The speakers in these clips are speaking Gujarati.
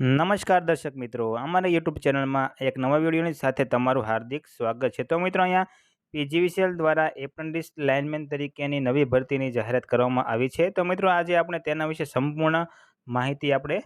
નમસ્કાર દર્શક મિત્રો, અમારા યુટ્યુબ ચેનલમાં એક નવા વિડીયોની સાથે તમારું હાર્દિક સ્વાગત છે. તો મિત્રો અહીંયા પીજીવીસીએલ દ્વારા એપ્રેન્ટિસ લાઇનમેન તરીકેની નવી ભરતીની જાહેરાત કરવામાં આવી છે. તો મિત્રો આજે આપણે તેના વિશે સંપૂર્ણ માહિતી આપણે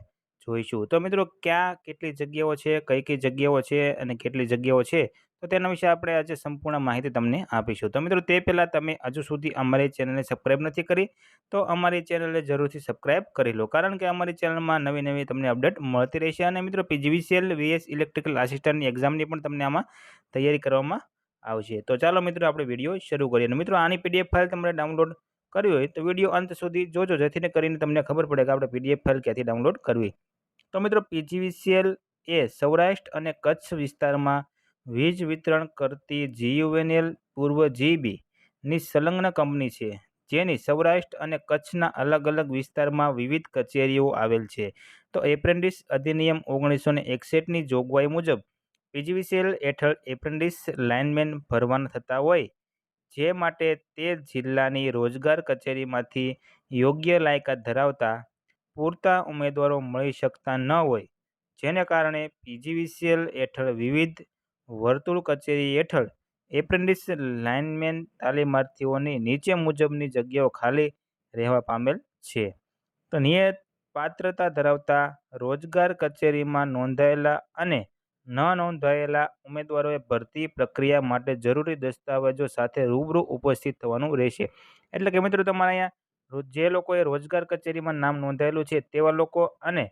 જોઈશું. તો મિત્રો ક્યાં કેટલી જગ્યાઓ છે, કઈ કઈ જગ્યાઓ છે અને કેટલી જગ્યાઓ છે? તો તેના વિશે આપણે આજે સંપૂર્ણ માહિતી તમને આપીશું. તો મિત્રો, તે પહેલાં તમે હજુ સુધી અમારી ચેનલને સબસ્ક્રાઈબ નથી કરી, તો અમારી ચેનલને જરૂરથી સબસ્ક્રાઈબ કરી લો, કારણ કે અમારી ચેનલમાં નવી નવી તમને અપડેટ મળતી રહેશે અને મિત્રો, પીજીવીસીએલ, વીએસ ઇલેક્ટ્રિકલ આસિસ્ટન્ટની એક્ઝામની પણ તમને આમાં તૈયારી કરવામાં આવશે. તો ચાલો મિત્રો, આપણે વીડિયો શરૂ કરીએ. અને મિત્રો, આની પીડીએફ ફાઇલ તમારે ડાઉનલોડ કરવી હોય, તો વીડિયો અંત સુધી જોજો જેથી કરીને તમને ખબર પડે કે આપણે પીડીએફ ફાઇલ ક્યાંથી ડાઉનલોડ કરવી. તો મિત્રો, પીજીવીસીએલ એ સૌરાષ્ટ્ર અને કચ્છ વિસ્તારમાં વીજ વિતરણ કરતી જીયુએનએલ પૂર્વ જીબી ની સંલગ્ન કંપની છે, જેની સૌરાષ્ટ્ર અને કચ્છના અલગ અલગ વિસ્તારમાં વિવિધ કચેરીઓ આવેલ છે. તો એપ્રેન્ટિસ અધિનિયમ ઓગણીસો ને એકસઠની જોગવાઈ મુજબ, પીજીવીસીએલ હેઠળ એપ્રેન્ટિસ લાઇનમેન ભરવાના થતા હોય, જે માટે તે જિલ્લાની રોજગાર કચેરીમાંથી યોગ્ય લાયકાત ધરાવતા પૂરતા ઉમેદવારો મળી શકતા ન હોય. જેને કારણે પીજીવીસીએલ હેઠળ વિવિધ વર્તુળ કચેરી હેઠળ એપ્રેન્ટિસ લાઇનમેન તાલીમાર્થીઓની નીચે મુજબની જગ્યાઓ ખાલી રહેવા પામેલ છે. તો નિયત પાત્રતા ધરાવતા રોજગાર કચેરીમાં નોંધાયેલા અને ન નોંધાયેલા ઉમેદવારોએ ભરતી પ્રક્રિયા માટે જરૂરી દસ્તાવેજો સાથે રૂબરૂ ઉપસ્થિત થવાનું રહેશે. એટલે કે મિત્રો તમારે અહીંયા જે લોકોએ રોજગાર કચેરીમાં નામ નોંધાયેલું છે તેવા લોકો અને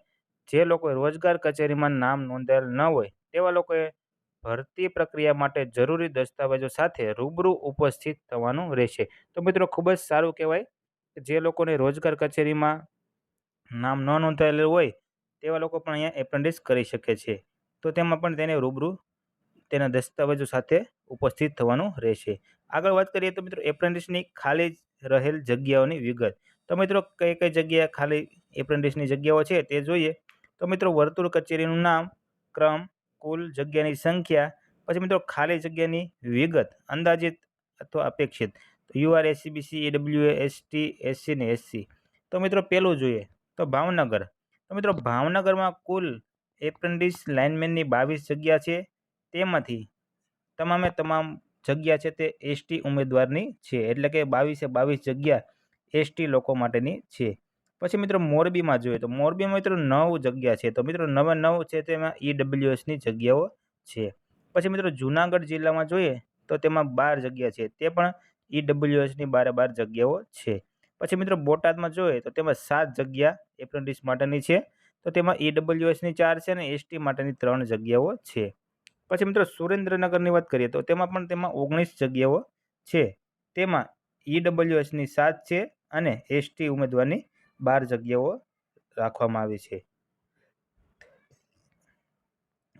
જે લોકોએ રોજગાર કચેરીમાં નામ નોંધાયેલ ન હોય તેવા લોકોએ ભરતી પ્રક્રિયા માટે જરૂરી દસ્તાવેજો સાથે રૂબરૂ ઉપસ્થિત થવાનું રહેશે. તો મિત્રો ખૂબ જ સારું કહેવાય જે લોકોને રોજગાર કચેરીમાં નામ ન નોંધાયેલું હોય, તેવા લોકો પણ અહીંયા એપ્રેન્ટિસ કરી શકે છે. તો તેમાં પણ તેને રૂબરૂ તેના દસ્તાવેજો સાથે ઉપસ્થિત થવાનું રહેશે. આગળ વાત કરીએ તો મિત્રો એપ્રેન્ટિસની ખાલી રહેલ જગ્યાઓની વિગત. તો મિત્રો કઈ કઈ જગ્યાએ ખાલી એપ્રેન્ટિસની જગ્યાઓ છે તે જોઈએ. તો મિત્રો વર્તુળ કચેરીનું નામ, ક્રમ કુલ જગ્યાની સંખ્યા, પછી મિત્રો ખાલી જગ્યાની વિગત, અંદાજિત અથવા અપેક્ષિત. UR SCBC AW ST SC ને એસસી તો મિત્રો પહેલું જોઈએ, તો ભાવનગર. તો મિત્રો ભાવનગરમાં કુલ એપ્રેન્ટિસ લાઇનમેનની બાવીસ જગ્યા છે, તેમાંથી તમામે તમામ જગ્યા છે તે એસટી ઉમેદવારની છે. એટલે કે બાવીસે બાવીસ જગ્યા એસટી લોકો માટેની છે. પછી મિત્રો મોરબીમાં જોઈએ તો મોરબીમાં મિત્રો નવ જગ્યા છે. તો મિત્રો નવે નવ છે તેમાં ઈડબ્લ્યુએસની જગ્યાઓ છે. પછી મિત્રો જુનાગઢ જિલ્લામાં જોઈએ તો તેમાં બાર જગ્યા છે. તે પણ ઈડબ્લ્યુએસની બારે બાર જગ્યાઓ છે. પછી મિત્રો બોટાદમાં જોઈએ તો તેમાં સાત જગ્યા એપ્રેન્ટિસ માટેની છે. તો તેમાં ઈડબ્લ્યુએસની ચાર છે અને એસટી માટેની ત્રણ જગ્યાઓ છે. પછી મિત્રો સુરેન્દ્રનગરની વાત કરીએ તો તેમાં પણ તેમાં ઓગણીસ જગ્યાઓ છે. તેમાં ઈડબ્લ્યુએસની સાત છે અને એસટી ઉમેદવારની બાર જગ્યાઓ રાખવામાં આવી છે.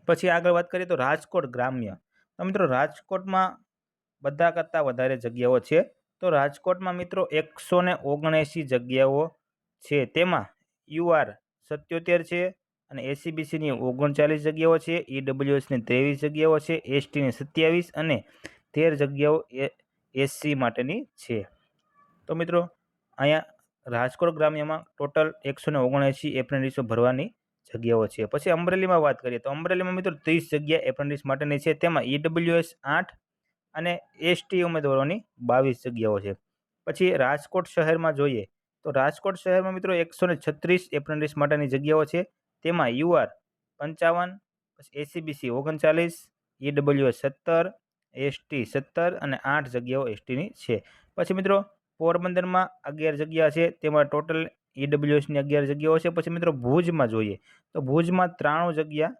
પછી આગળ વાત કરીએ તો રાજકોટ ગ્રામ્ય. તો મિત્રો રાજકોટમાં બધા કરતાં વધારે જગ્યાઓ છે. તો રાજકોટમાં મિત્રો એકસો ને ઓગણએંસી જગ્યાઓ છે. તેમાં યુઆર સત્યોતેર છે અને એસીબીસીની ઓગણચાલીસ જગ્યાઓ છે. ઈડબ્લ્યુએસની ત્રેવીસ જગ્યાઓ છે. એસટીની સત્યાવીસ અને તેર જગ્યાઓ એ, એસસી માટેની છે. તો મિત્રો અહીંયા રાજકોટ ગ્રામ્યમાં ટોટલ એકસો ને ઓગણએંસી એપ્રેન્ટિસો ભરવાની જગ્યાઓ છે. પછી અમરેલીમાં વાત કરીએ તો અમરેલીમાં મિત્રો ત્રીસ જગ્યા એપ્રેન્ટિસ માટેની છે. તેમાં ઈડબ્લ્યુએસ આઠ અને એસટી ઉમેદવારોની બાવીસ જગ્યાઓ છે. પછી રાજકોટ શહેરમાં જોઈએ તો રાજકોટ શહેરમાં મિત્રો એકસો ને છત્રીસ એપ્રેન્ટિસ માટેની જગ્યાઓ છે. તેમાં યુઆર પંચાવન, પછી એસીબીસી ઓગણચાલીસ ઈડબ્લ્યુએસ સત્તર એસટી સત્તર અને આઠ જગ્યાઓ એસટીની છે. પછી મિત્રો પોરબંદરમાં અગિયાર જગ્યા છે, તેમાં ટોટલ ઈડબ્લ્યુએસની અગિયાર જગ્યાઓ છે. પછી મિત્રો ભુજમાં જોઈએ તો ભુજમાં ત્રાણું જગ્યા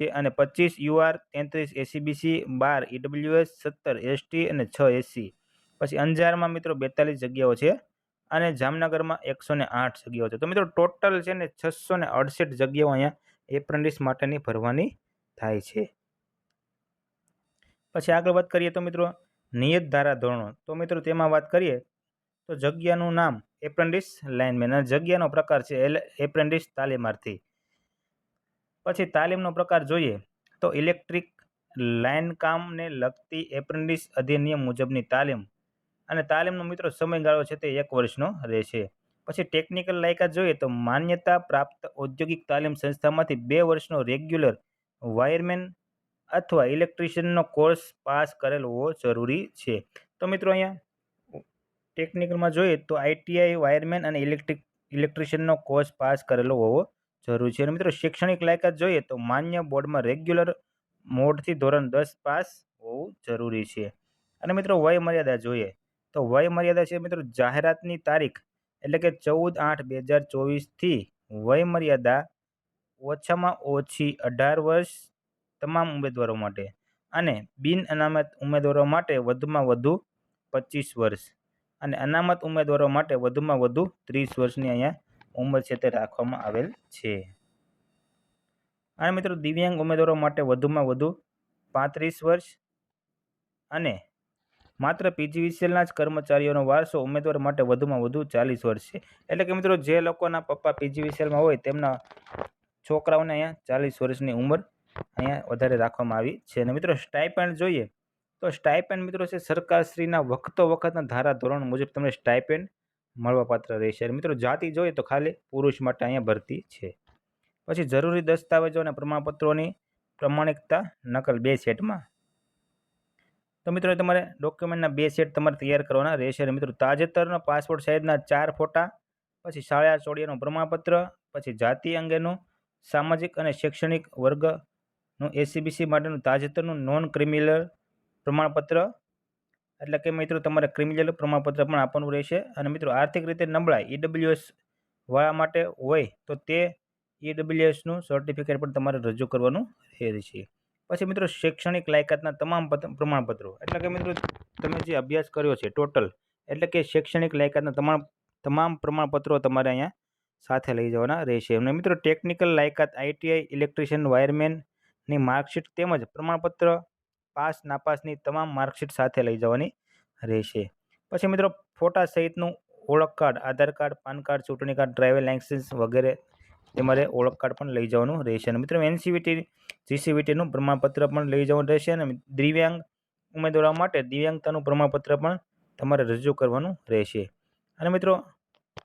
છે અને પચીસ યુઆર તેત્રીસ એસીબીસી બાર ઈડબ્લ્યુએસ સત્તર એસટી અને છ એસસી પછી અંજારમાં મિત્રો બેતાલીસ જગ્યાઓ છે અને જામનગરમાં એકસો ને આઠ જગ્યાઓ છે. તો મિત્રો ટોટલ છે ને છસો અડસઠ જગ્યાઓ અહીંયા એપ્રેન્ટિસ માટેની ભરવાની થાય છે. પછી આગળ વાત કરીએ તો મિત્રો નિયત ધારા ધોરણો. તો મિત્રો તેમાં વાત કરીએ તો જગ્યાનું નામ એપ્રેન્ટિસ લાઇનમેન. અને જગ્યાનો પ્રકાર છે એપ્રેન્ટિસ તાલીમાર્થી. પછી તાલીમનો પ્રકાર જોઈએ તો ઇલેક્ટ્રિક લાઇન કામને લગતી એપ્રેન્ટિસ અધિનિયમ મુજબની તાલીમ. અને તાલીમનો મિત્રો સમયગાળો છે તે એક વર્ષનો રહેશે. પછી ટેકનિકલ લાયકાત જોઈએ તો માન્યતા પ્રાપ્ત ઔદ્યોગિક તાલીમ સંસ્થામાંથી બે વર્ષનો રેગ્યુલર વાયરમેન અથવા ઇલેક્ટ્રિશિયનનો કોર્સ પાસ કરેલ હોવો જરૂરી છે. તો મિત્રો અહીંયા ટેકનિકલમાં જોઈએ તો આઈટીઆઈ વાયરમેન અને ઇલેક્ટ્રિક, ઇલેક્ટ્રિશિયનનો કોર્સ પાસ કરેલો હોવો જરૂરી છે. અને મિત્રો શૈક્ષણિક લાયકાત જોઈએ તો માન્ય બોર્ડમાં રેગ્યુલર મોડથી ધોરણ દસ પાસ હોવું જરૂરી છે. અને મિત્રો વય મર્યાદા જોઈએ તો વય મર્યાદા છે મિત્રો જાહેરાતની તારીખ એટલે કે ચૌદ આઠ બે હજાર ચોવીસથી વય મર્યાદા ઓછામાં ઓછી અઢાર વર્ષ તમામ ઉમેદવારો માટે અને બિન અનામત ઉમેદવારો માટે વધુમાં વધુ પચીસ વર્ષ અને અનામત ઉમેદવારો માટે વધુમાં વધુ ત્રીસ વર્ષની અહીંયા ઉંમર છે તે રાખવામાં આવેલ છે. અને મિત્રો દિવ્યાંગ ઉમેદવારો માટે વધુમાં વધુ પાંત્રીસ વર્ષ અને માત્ર પીજીવીસીએલના જ કર્મચારીઓનો વારસો ઉમેદવાર માટે વધુમાં વધુ ચાલીસ વર્ષ છે. એટલે કે મિત્રો જે લોકોના પપ્પા પીજીવીસીએલમાં હોય તેમના છોકરાઓને અહીંયા ચાલીસ વર્ષની ઉંમર અહીંયા વધારે રાખવામાં આવી છે. અને મિત્રો સ્ટાઇપેન્ડ જોઈએ તો સ્ટાઇપેન્ડ મિત્રો છે, સરકારશ્રીના વખતો વખતના ધારા ધોરણ મુજબ તમને સ્ટાઇપેન્ડ મળવાપાત્ર રહેશે. અને મિત્રો, જાતિ જોઈએ તો ખાલી પુરુષ માટે અહીંયા ભરતી છે. પછી જરૂરી દસ્તાવેજો અને પ્રમાણપત્રોની પ્રમાણિકતા નકલ બે સેટમાં. તો મિત્રો તમારે ડોક્યુમેન્ટના બે સેટ તમારે તૈયાર કરવાના રહેશે. અને મિત્રો, તાજેતરનો પાસપોર્ટ સાઇઝના ચાર ફોટા, પછી શાળા ચોડિયાનું પ્રમાણપત્ર, પછી જાતિ અંગેનું સામાજિક અને શૈક્ષણિક વર્ગનું એસીબીસી માટેનું તાજેતરનું નોન ક્રિમિનલ પ્રમાણપત્ર. એટલે કે મિત્રો તમારે ક્રિમિનલ પ્રમાણપત્ર પણ આપવાનું રહેશે. અને મિત્રો આર્થિક રીતે નબળા ઈડબ્લ્યુએસ વાળા માટે હોય તો તે ઈડબ્લ્યુએસનું સર્ટિફિકેટ પણ તમારે રજૂ કરવાનું રહેશે. પછી મિત્રો શૈક્ષણિક લાયકાતના તમામ પ્રમાણપત્રો. એટલે કે મિત્રો તમે જે અભ્યાસ કર્યો છે ટોટલ એટલે કે શૈક્ષણિક લાયકાતના તમામ તમામ પ્રમાણપત્રો તમારે અહીંયા સાથે લઈ જવાના રહેશે. અને મિત્રો ટેકનિકલ લાયકાત આઈટીઆઈ ઇલેક્ટ્રિશિયન વાયરમેનની માર્કશીટ તેમજ પ્રમાણપત્ર પાસ નાપાસની તમામ માર્કશીટ સાથે લઈ જવાની રહેશે. પછી મિત્રો, ફોટા સહિતનું ઓળખ card, Aadhaar card, PAN card, ચૂંટણી કાર્ડ, ડ્રાઇવિંગ લાઇસન્સ વગેરે તમારે ઓળખ કાર્ડ પણ લઈ જવાનું રહેશે. અને મિત્રો, એનસીવીટી, જીસીવીટીનું પ્રમાણપત્ર પણ લઈ જવાનું રહેશે અને દિવ્યાંગ ઉમેદવારો માટે દિવ્યાંગતાનું પ્રમાણપત્ર પણ તમારે રજૂ કરવાનું રહેશે. અને મિત્રો,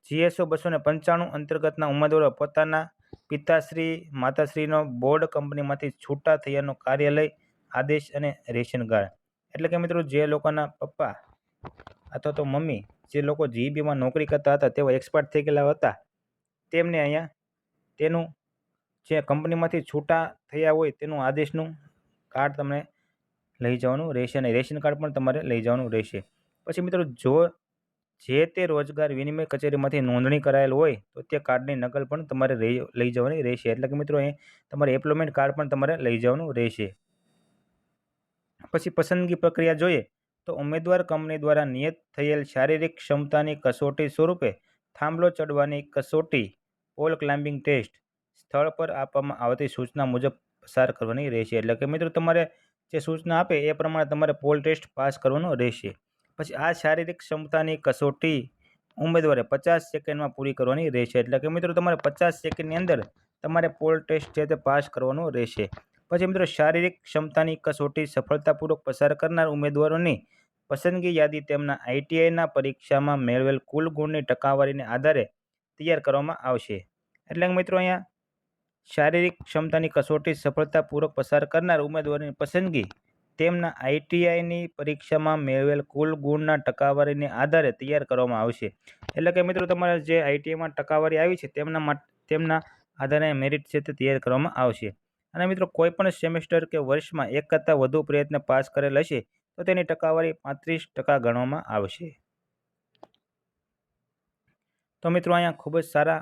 જીએસઓ બસો ને પંચાણું અંતર્ગતના ઉમેદવારો પોતાના પિતાશ્રી, માતાશ્રીનો બોર્ડ કંપનીમાંથી છૂટા થયાનો કાર્યાલય, આદેશ અને રેશન કાર્ડ. એટલે કે મિત્રો, જે લોકોના પપ્પા અથવા તો મમ્મી, જે લોકો જીબીમાં નોકરી કરતા હતા, તેઓ એક્સપર્ટ થઈ ગયેલા હતા, તેમને અહીંયા તેનું જે કંપનીમાંથી છૂટા થયા હોય, તેનું આદેશનું કાર્ડ તમને લઈ જવાનું રહેશે અને રેશન કાર્ડ પણ તમારે લઈ જવાનું રહેશે. પછી મિત્રો, જો જે તે રોજગાર વિનિમય કચેરીમાંથી નોંધણી કરાયેલ હોય, તો તે કાર્ડની નકલ પણ તમારે લઈ જવાની રહેશે. એટલે કે મિત્રો એ તમારે એમ્પ્લોયમેન્ટ કાર્ડ પણ તમારે લઈ જવાનું રહેશે. પછી પસંદગી પ્રક્રિયા જોઈએ, તો ઉમેદવાર કંપની દ્વારા નિયત થયેલ શારીરિક ક્ષમતાની કસોટી સ્વરૂપે થાંભલો ચડવાની કસોટી, પોલ ક્લાઇમ્બિંગ ટેસ્ટ, સ્થળ પર આપવામાં આવતી સૂચના મુજબ પસાર કરવાની રહેશે. એટલે કે મિત્રો, તમારે જે સૂચના આપે, એ પ્રમાણે તમારે પોલ ટેસ્ટ પાસ કરવાનો રહેશે. પછી આ શારીરિક ક્ષમતાની કસોટી ઉમેદવારે પચાસ સેકન્ડમાં પૂરી કરવાની રહેશે. એટલે કે મિત્રો તમારે પચાસ સેકન્ડની અંદર તમારે પોલ ટેસ્ટ છે તે પાસ કરવાનો રહેશે. પછી મિત્રો શારીરિક ક્ષમતાની કસોટી સફળતાપૂર્વક પસાર કરનાર ઉમેદવારોની પસંદગી યાદી તેમના આઈટીઆઈના પરીક્ષામાં મેળવેલ કુલ ગુણની ટકાવારીને આધારે તૈયાર કરવામાં આવશે. એટલે કે મિત્રો અહીંયા શારીરિક ક્ષમતાની કસોટી સફળતાપૂર્વક પસાર કરનાર ઉમેદવારની પસંદગી તેમના આઈટીઆઈની પરીક્ષામાં મેળવેલ કુલ ગુણના ટકાવારીને આધારે તૈયાર કરવામાં આવશે. એટલે કે મિત્રો, તમારે જે આઈટીઆઈમાં ટકાવારી આવી છે, તેમના તેમના આધારે મેરિટ છે તે તૈયાર કરવામાં આવશે. અને મિત્રો, કોઈપણ સેમેસ્ટર કે વર્ષમાં એક કરતાં વધુ પ્રયત્ન પાસ કરેલ હશે, તો તેની ટકાવારી પાંત્રીસ ટકા ગણવામાં આવશે. તો મિત્રો, અહીંયા ખૂબ જ સારા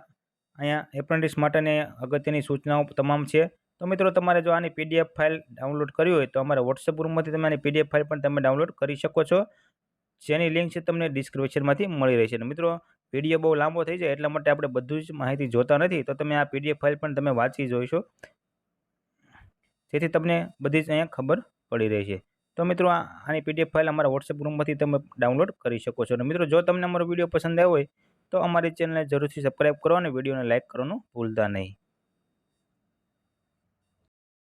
અહીંયા એપ્રેન્ટિસ માટેની અગત્યની સૂચનાઓ તમામ છે. તો મિત્રો તમારે જો આની પીડીએફ ફાઇલ ડાઉનલોડ કરવી હોય તો અમારા વોટ્સએપ ગ્રુપમાંથી તમે આની પીડીએફ ફાઇલ પણ તમે ડાઉનલોડ કરી શકો છો. જેની લિંક છે તમને ડિસ્ક્રિપ્શનમાંથી મળી રહેશે. અને મિત્રો વીડિયો બહુ લાંબો થઈ જાય એટલા માટે આપણે બધું જ માહિતી જોતા નથી. તો તમે આ પીડીએફ ફાઇલ પણ તમે વાંચી જોઈશો. જેથી તમને બધી જ અહીંયા ખબર પડી રહી છે તો મિત્રો આની પીડીએફ ફાઇલ અમારા વોટ્સએપ ગ્રુપમાંથી તમે ડાઉનલોડ કરી શકો છો. અને મિત્રો, જો તમને અમારો વીડિયો પસંદ આવ્યો હોય તો અમારી ચેનલને જરૂરથી સબસ્ક્રાઈબ કરો અને વિડીયોને લાઇક કરવાનું ભૂલતા નહીં.